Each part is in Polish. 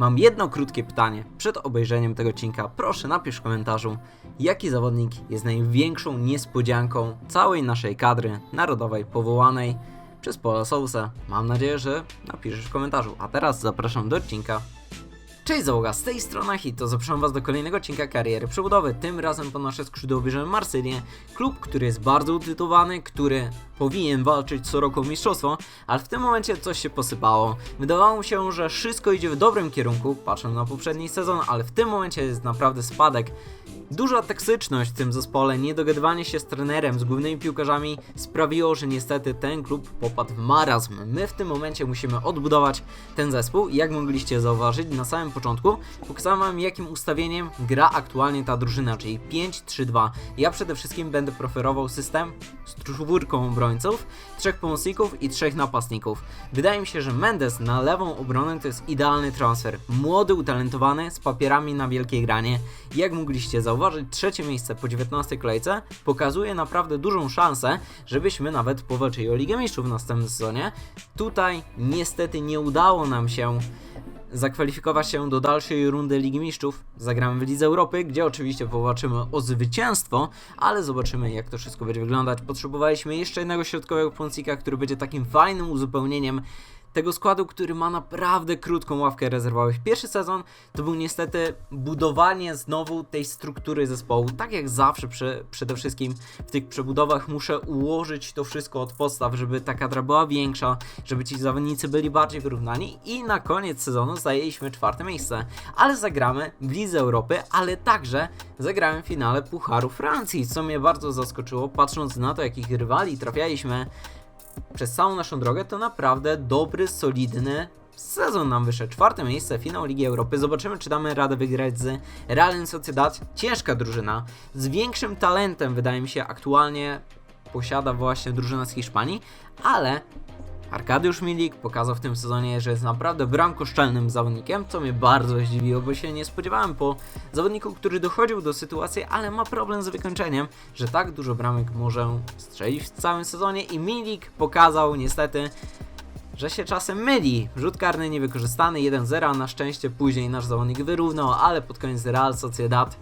Mam jedno krótkie pytanie. Przed obejrzeniem tego odcinka proszę napisz w komentarzu, jaki zawodnik jest największą niespodzianką całej naszej kadry narodowej powołanej przez Paula Sousa. Mam nadzieję, że napiszesz w komentarzu. A teraz zapraszam do odcinka. Cześć załoga, z tej strony Hito, zapraszam was do kolejnego odcinka kariery przebudowy. Tym razem po nasze skrzydło bierzemy Marsylię, klub, który jest bardzo utytułowany, który powinien walczyć co roku o mistrzostwo, ale w tym momencie coś się posypało. Wydawało się, że wszystko idzie w dobrym kierunku, patrzę na poprzedni sezon, ale w tym momencie jest naprawdę spadek. Duża toksyczność w tym zespole, niedogadywanie się z trenerem, z głównymi piłkarzami sprawiło, że niestety ten klub popadł w marazm. My w tym momencie musimy odbudować ten zespół jak mogliście zauważyć na samym początku, pokazałem wam jakim ustawieniem gra aktualnie ta drużyna, czyli 5-3-2. Ja przede wszystkim będę preferował system z czwórką obrońców, trzech pomocników i trzech napastników. Wydaje mi się, że Mendes na lewą obronę to jest idealny transfer. Młody, utalentowany, z papierami na wielkie granie. Jak mogliście zauważyć, trzecie miejsce po 19 kolejce pokazuje naprawdę dużą szansę, żebyśmy nawet powalczyli o Ligę Mistrzów w następnym sezonie. Tutaj niestety nie udało nam się zakwalifikować się do dalszej rundy Ligi Mistrzów. Zagramy w Lidze Europy, gdzie oczywiście powalczymy o zwycięstwo, ale zobaczymy jak to wszystko będzie wyglądać. Potrzebowaliśmy jeszcze jednego środkowego pomocnika, który będzie takim fajnym uzupełnieniem tego składu, który ma naprawdę krótką ławkę rezerwowych. Pierwszy sezon to był niestety budowanie znowu tej struktury zespołu. Tak jak zawsze przy, przede wszystkim w tych przebudowach muszę ułożyć to wszystko od podstaw, żeby ta kadra była większa, żeby ci zawodnicy byli bardziej wyrównani i na koniec sezonu zajęliśmy czwarte miejsce. Ale zagramy w Lidze Europy, ale także zagrałem w finale Pucharu Francji, co mnie bardzo zaskoczyło, patrząc na to jakich rywali trafialiśmy przez całą naszą drogę to naprawdę dobry, solidny sezon nam wyszedł. Czwarte miejsce, finał Ligi Europy. Zobaczymy, czy damy radę wygrać z Realem Sociedad. Ciężka drużyna, z większym talentem, wydaje mi się, aktualnie posiada właśnie drużyna z Hiszpanii, ale Arkadiusz Milik pokazał w tym sezonie, że jest naprawdę bramkoszczelnym zawodnikiem, co mnie bardzo zdziwiło, bo się nie spodziewałem po zawodniku, który dochodził do sytuacji, ale ma problem z wykończeniem, że tak dużo bramek może strzelić w całym sezonie i Milik pokazał niestety, że się czasem myli. Rzut karny niewykorzystany 1-0, a na szczęście później nasz zawodnik wyrównał, ale pod koniec Real Sociedad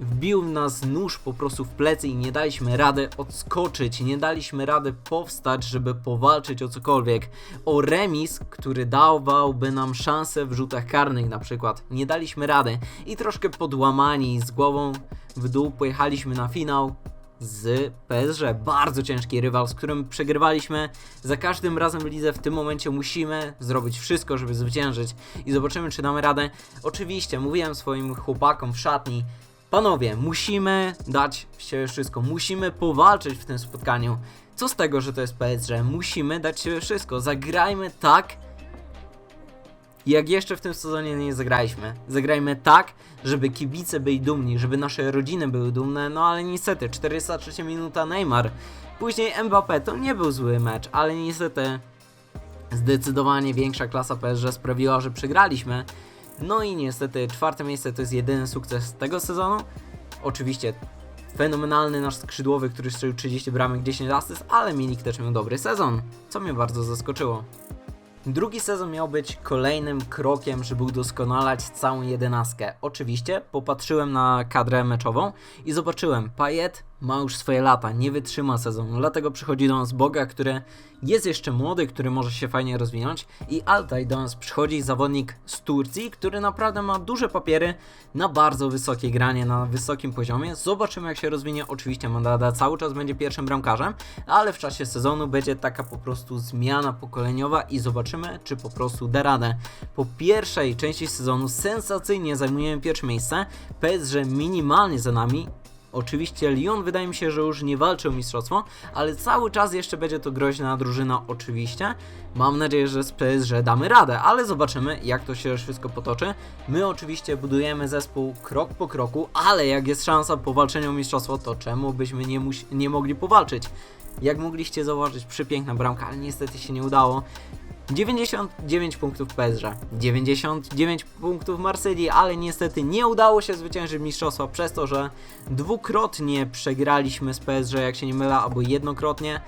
wbił nas nóż po prostu w plecy i nie daliśmy rady odskoczyć, nie daliśmy rady powstać, żeby powalczyć o cokolwiek. O remis, który dawałby nam szansę w rzutach karnych na przykład. Nie daliśmy rady i troszkę podłamani z głową w dół pojechaliśmy na finał z PSG. Bardzo ciężki rywal, z którym przegrywaliśmy. Za każdym razem w lidze w tym momencie musimy zrobić wszystko, żeby zwyciężyć i zobaczymy, czy damy radę. Oczywiście, mówiłem swoim chłopakom w szatni, Panowie, musimy dać się wszystko, musimy powalczyć w tym spotkaniu. Co z tego, że to jest PSG? Musimy dać się wszystko. Zagrajmy tak, jak jeszcze w tym sezonie nie zagraliśmy. Zagrajmy tak, żeby kibice byli dumni, żeby nasze rodziny były dumne, no ale niestety 403 minuta Neymar, później Mbappé, to nie był zły mecz, ale niestety zdecydowanie większa klasa PSG sprawiła, że przegraliśmy. No i niestety czwarte miejsce to jest jedyny sukces tego sezonu. Oczywiście fenomenalny nasz skrzydłowy, który strzelił 30 bramek, 10 asyst, ale Milik też miał dobry sezon, co mnie bardzo zaskoczyło. Drugi sezon miał być kolejnym krokiem, żeby udoskonalać całą jedenastkę. Oczywiście popatrzyłem na kadrę meczową i zobaczyłem, Payet ma już swoje lata, nie wytrzyma sezonu, dlatego przychodzi do nas Boga, który jest jeszcze młody, który może się fajnie rozwinąć i Altay do nas przychodzi zawodnik z Turcji, który naprawdę ma duże papiery na bardzo wysokie granie, na wysokim poziomie. Zobaczymy jak się rozwinie, oczywiście Mandada cały czas będzie pierwszym bramkarzem, ale w czasie sezonu będzie taka po prostu zmiana pokoleniowa i zobaczymy czy po prostu da radę. Po pierwszej części sezonu sensacyjnie zajmujemy pierwsze miejsce, PSG minimalnie za nami, Oczywiście Lyon wydaje mi się, że już nie walczy o mistrzostwo, ale cały czas jeszcze będzie to groźna drużyna oczywiście. Mam nadzieję, że z PSG damy radę, ale zobaczymy jak to się wszystko potoczy. My oczywiście budujemy zespół krok po kroku, ale jak jest szansa po walczeniu o mistrzostwo, to czemu byśmy nie, nie mogli powalczyć? Jak mogliście zauważyć, przepiękna bramka, ale niestety się nie udało. 99 punktów PSG, 99 punktów Marsylii, ale niestety nie udało się zwyciężyć mistrzostwa przez to, że dwukrotnie przegraliśmy z PSG, jak się nie mylę, albo jednokrotnie.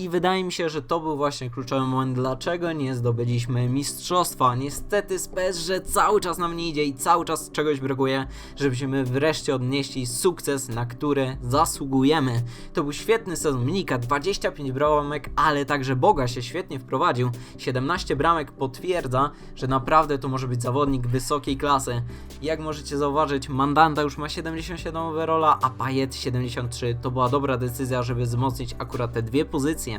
I wydaje mi się, że to był właśnie kluczowy moment, dlaczego nie zdobyliśmy mistrzostwa. Niestety z PSG cały czas nam nie idzie i cały czas czegoś brakuje, żebyśmy wreszcie odnieśli sukces, na który zasługujemy. To był świetny sezon Minika, 25 bramek, ale także Boga się świetnie wprowadził. 17 bramek potwierdza, że naprawdę to może być zawodnik wysokiej klasy. Jak możecie zauważyć, Mandanda już ma 77 overalla, a Payet 73. To była dobra decyzja, żeby wzmocnić akurat te dwie pozycje.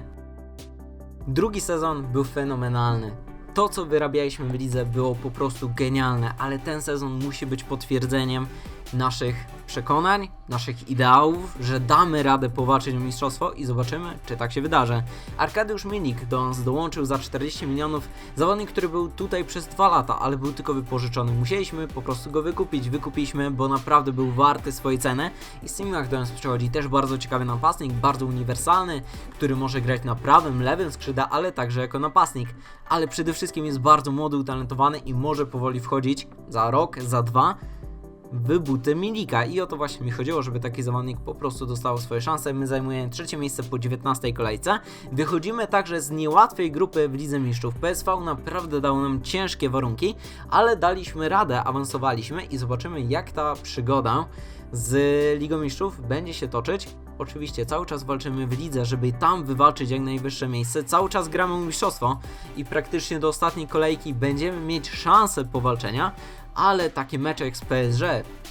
Drugi sezon był fenomenalny. To, co wyrabialiśmy w lidze, było po prostu genialne, ale ten sezon musi być potwierdzeniem naszych przekonań, naszych ideałów, że damy radę powalczyć o mistrzostwo i zobaczymy, czy tak się wydarzy. Arkadiusz Milik do nas dołączył za 40 milionów, zawodnik, który był tutaj przez 2 lata, ale był tylko wypożyczony. Musieliśmy po prostu go wykupić, wykupiliśmy, bo naprawdę był warty swojej ceny i Simach do nas przychodzi też bardzo ciekawy napastnik, bardzo uniwersalny, który może grać na prawym, lewym skrzydle, ale także jako napastnik. Ale przede wszystkim jest bardzo młody, utalentowany i może powoli wchodzić za rok, za dwa w buty Milika i o to właśnie mi chodziło, żeby taki zawodnik po prostu dostał swoje szanse. My zajmujemy trzecie miejsce po 19 kolejce. Wychodzimy także z niełatwej grupy w Lidze Mistrzów. PSV naprawdę dał nam ciężkie warunki, ale daliśmy radę, awansowaliśmy i zobaczymy jak ta przygoda z Ligą Mistrzów będzie się toczyć. Oczywiście cały czas walczymy w lidze, żeby tam wywalczyć jak najwyższe miejsce. Cały czas gramy mistrzostwo i praktycznie do ostatniej kolejki będziemy mieć szansę powalczenia, ale takie mecze jak z PSG,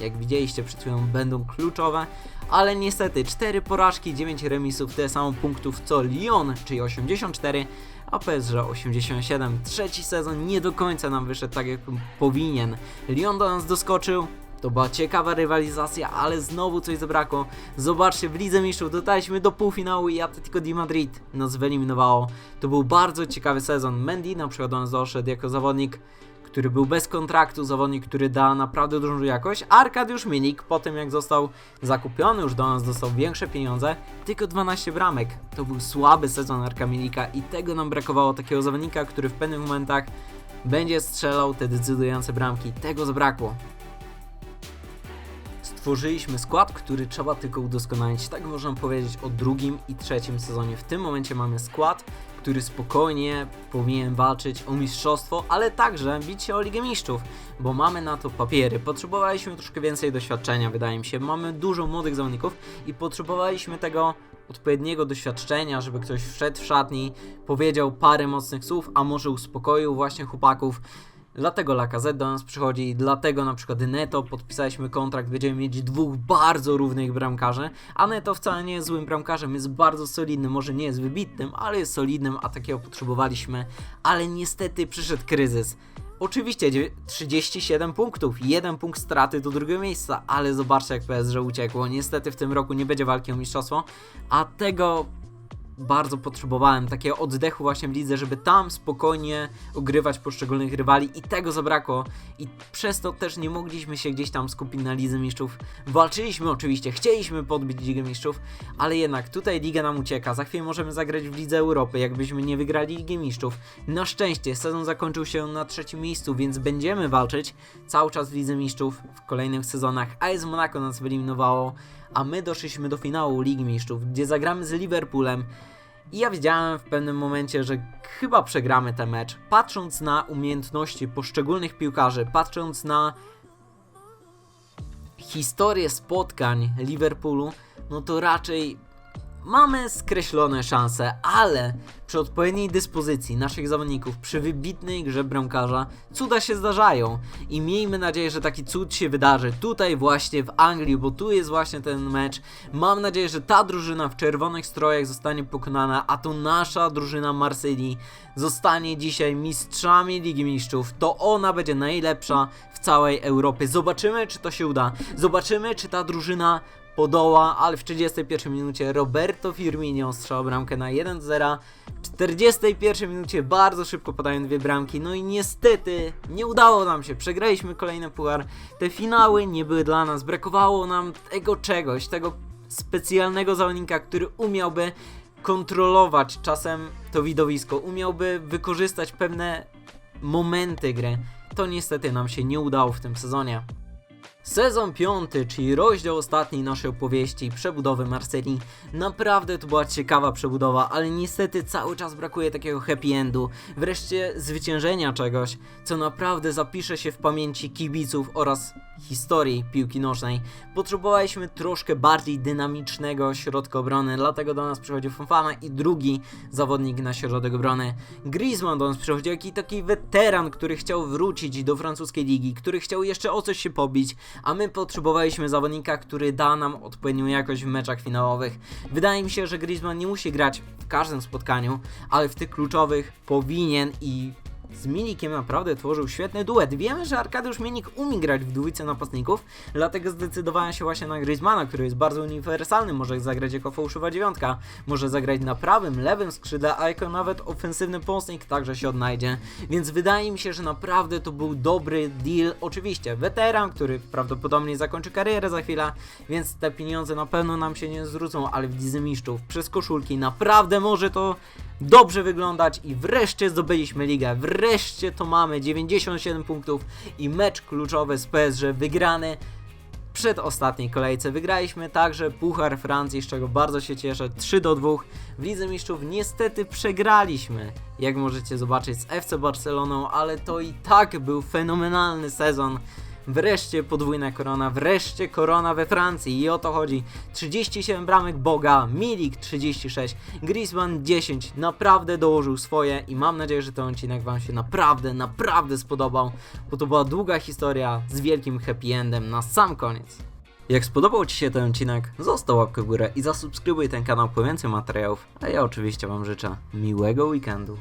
jak widzieliście przed chwilą, będą kluczowe. Ale niestety 4 porażki, 9 remisów, tyle samo punktów co Lyon, czyli 84, a PSG 87. Trzeci sezon nie do końca nam wyszedł tak jak powinien. Lyon do nas doskoczył, to była ciekawa rywalizacja, ale znowu coś zabrakło. Zobaczcie, w Lidze Mistrzów dotarliśmy do półfinału i Atletico di Madrid nas wyeliminowało. To był bardzo ciekawy sezon. Mendy na przykład nas doszedł jako zawodnik, który był bez kontraktu, zawodnik, który da naprawdę dużą jakość. Arkadiusz Minik, po tym jak został zakupiony, już do nas dostał większe pieniądze, tylko 12 bramek. To był słaby sezon Arka Milika i tego nam brakowało, takiego zawodnika, który w pewnych momentach będzie strzelał te decydujące bramki. Tego zabrakło. Stworzyliśmy skład, który trzeba tylko udoskonalić. Tak można powiedzieć o drugim i trzecim sezonie. W tym momencie mamy skład, który spokojnie powinien walczyć o mistrzostwo, ale także bić się o Ligę Mistrzów, bo mamy na to papiery. Potrzebowaliśmy troszkę więcej doświadczenia, wydaje mi się. Mamy dużo młodych zawodników i potrzebowaliśmy tego odpowiedniego doświadczenia, żeby ktoś wszedł w szatni, powiedział parę mocnych słów, a może uspokoił właśnie chłopaków. Dlatego Lacazette do nas przychodzi dlatego na przykład Neto podpisaliśmy kontrakt, będziemy mieć dwóch bardzo równych bramkarzy, a Neto wcale nie jest złym bramkarzem, jest bardzo solidnym, może nie jest wybitnym, ale jest solidnym, a takiego potrzebowaliśmy, ale niestety przyszedł kryzys. Oczywiście dzie- 37 punktów, jeden punkt straty do drugiego miejsca, ale zobaczcie jak PSG uciekło. Niestety w tym roku nie będzie walki o mistrzostwo, a tego bardzo potrzebowałem takiego oddechu właśnie w lidze, żeby tam spokojnie ogrywać poszczególnych rywali i tego zabrakło i przez to też nie mogliśmy się gdzieś tam skupić na Lidze Mistrzów. Walczyliśmy oczywiście, chcieliśmy podbić Ligę Mistrzów, ale jednak tutaj Liga nam ucieka. Za chwilę możemy zagrać w Lidze Europy, jakbyśmy nie wygrali Ligi Mistrzów. Na szczęście sezon zakończył się na trzecim miejscu, więc będziemy walczyć cały czas w Lidze Mistrzów w kolejnych sezonach. AS Monaco nas wyeliminowało, a my doszliśmy do finału Ligi Mistrzów, gdzie zagramy z Liverpoolem. I ja wiedziałem w pewnym momencie, że chyba przegramy ten mecz. Patrząc na umiejętności poszczególnych piłkarzy, patrząc na historię spotkań Liverpoolu, no to raczej mamy skreślone szanse, ale przy odpowiedniej dyspozycji naszych zawodników, przy wybitnej grze bramkarza, cuda się zdarzają. I miejmy nadzieję, że taki cud się wydarzy tutaj właśnie w Anglii, bo tu jest właśnie ten mecz. Mam nadzieję, że ta drużyna w czerwonych strojach zostanie pokonana, a to nasza drużyna Marsylii zostanie dzisiaj mistrzami Ligi Mistrzów. To ona będzie najlepsza w całej Europie. Zobaczymy, czy to się uda. Zobaczymy, czy ta drużyna podoła, ale w 31 minucie Roberto Firmino strzał bramkę na 1-0. W 41 minucie bardzo szybko podają dwie bramki, no i niestety nie udało nam się, przegraliśmy kolejny puchar. Te finały nie były dla nas, brakowało nam tego czegoś, tego specjalnego zawodnika, który umiałby kontrolować czasem to widowisko, umiałby wykorzystać pewne momenty gry. To niestety nam się nie udało w tym sezonie. Sezon piąty, czyli rozdział ostatni naszej opowieści przebudowy Marsylii. Naprawdę to była ciekawa przebudowa, ale niestety cały czas brakuje takiego happy endu, wreszcie zwyciężenia czegoś, co naprawdę zapisze się w pamięci kibiców oraz historii piłki nożnej. Potrzebowaliśmy troszkę bardziej dynamicznego środka obrony, dlatego do nas przychodził Fofana i drugi zawodnik na środek obrony. Griezmann do nas przychodził, jaki taki weteran, który chciał wrócić do francuskiej ligi, który chciał jeszcze o coś się pobić, a my potrzebowaliśmy zawodnika, który da nam odpowiednią jakość w meczach finałowych. Wydaje mi się, że Griezmann nie musi grać w każdym spotkaniu, ale w tych kluczowych powinien i z Milikiem naprawdę tworzył świetny duet. Wiemy, że Arkadiusz Milik umie grać w dwójce napastników, dlatego zdecydowałem się właśnie na Griezmana, który jest bardzo uniwersalny, może zagrać jako fałszywa dziewiątka, może zagrać na prawym, lewym skrzydle, a jako nawet ofensywny pomocnik także się odnajdzie. Więc wydaje mi się, że naprawdę to był dobry deal. Oczywiście weteran, który prawdopodobnie zakończy karierę za chwilę, więc te pieniądze na pewno nam się nie zwrócą, ale w Lidze przez koszulki naprawdę może to dobrze wyglądać i wreszcie zdobyliśmy ligę. Wreszcie to mamy 97 punktów i mecz kluczowy z PSG wygrany przed ostatniej kolejce. Wygraliśmy także Puchar Francji, z czego bardzo się cieszę. 3 do 2. W Lidze Mistrzów niestety przegraliśmy, jak możecie zobaczyć, z FC Barceloną, ale to i tak był fenomenalny sezon. Wreszcie podwójna korona, wreszcie korona we Francji i o to chodzi. 37 bramek Boga, Milik 36, Griezmann 10. Naprawdę dołożył swoje i mam nadzieję, że ten odcinek Wam się naprawdę, naprawdę spodobał, bo to była długa historia z wielkim happy endem na sam koniec. Jak spodobał Ci się ten odcinek, zostaw łapkę w górę i zasubskrybuj ten kanał po więcej materiałów, a ja oczywiście Wam życzę miłego weekendu.